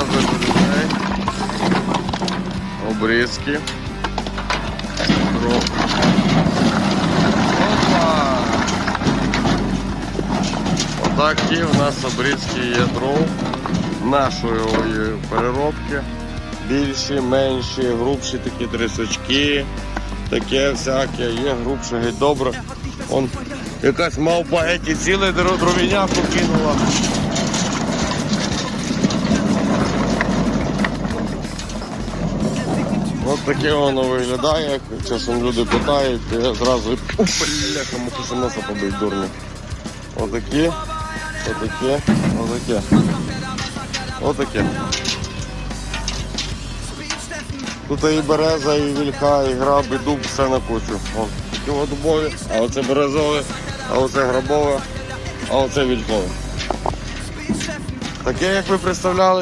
показую до людей. Обрізки. Дров. Опа! Отакі у нас обрізки є дров нашої переробки. Більші, менші, грубші такі трисочки, таке всяке, є грубше, геть добре. Он якась мавпа геть і дро- дровіняку кинула. Таке воно виглядає, часом люди питають, я зразу бляха, мушу носа побить дурно. Отакі, отаке, отаке. Отаке. Тут і береза, і вільха, і граб, і дуб, все на кучу. О, такі дубові, а оце березове, а оце грабове, а оце вільхове. Таке, як ви представляли.